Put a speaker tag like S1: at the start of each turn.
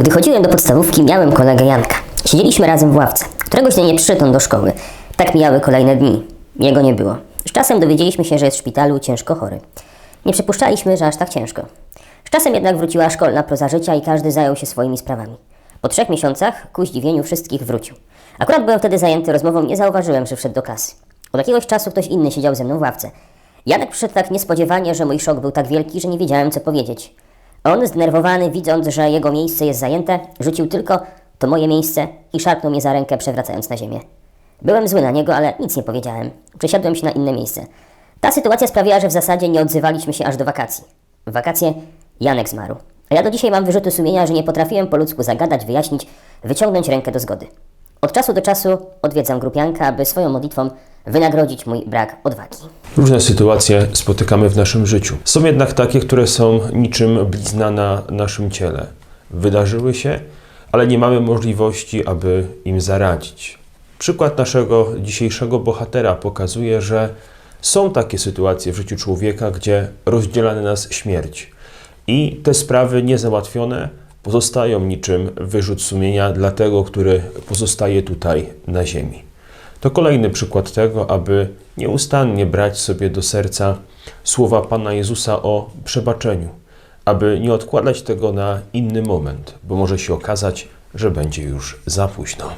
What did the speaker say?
S1: Gdy chodziłem do podstawówki, miałem kolegę Janka. Siedzieliśmy razem w ławce. Któregoś dnia nie przyszedł on do szkoły. Tak mijały kolejne dni. Jego nie było. Z czasem dowiedzieliśmy się, że jest w szpitalu ciężko chory. Nie przypuszczaliśmy, że aż tak ciężko. Z czasem jednak wróciła szkolna proza życia i każdy zajął się swoimi sprawami. Po trzech miesiącach, ku zdziwieniu wszystkich, wrócił. Akurat byłem wtedy zajęty rozmową, nie zauważyłem, że wszedł do klasy. Od jakiegoś czasu ktoś inny siedział ze mną w ławce. Janek przyszedł tak niespodziewanie, że mój szok był tak wielki, że nie wiedziałem, co powiedzieć. On, zdenerwowany, widząc, że jego miejsce jest zajęte, rzucił tylko to moje miejsce i szarpnął mnie za rękę, przewracając na ziemię. Byłem zły na niego, ale nic nie powiedziałem. Przesiadłem się na inne miejsce. Ta sytuacja sprawiła, że w zasadzie nie odzywaliśmy się aż do wakacji. W wakacje Janek zmarł. A ja do dzisiaj mam wyrzuty sumienia, że nie potrafiłem po ludzku zagadać, wyjaśnić, wyciągnąć rękę do zgody. Od czasu do czasu odwiedzam grupianka, aby swoją modlitwą wynagrodzić mój brak odwagi.
S2: Różne sytuacje spotykamy w naszym życiu. Są jednak takie, które są niczym blizna na naszym ciele. Wydarzyły się, ale nie mamy możliwości, aby im zaradzić. Przykład naszego dzisiejszego bohatera pokazuje, że są takie sytuacje w życiu człowieka, gdzie rozdziela nas śmierć. I te sprawy niezałatwione pozostają niczym wyrzut sumienia dla tego, który pozostaje tutaj na ziemi. To kolejny przykład tego, aby nieustannie brać sobie do serca słowa Pana Jezusa o przebaczeniu, aby nie odkładać tego na inny moment, bo może się okazać, że będzie już za późno.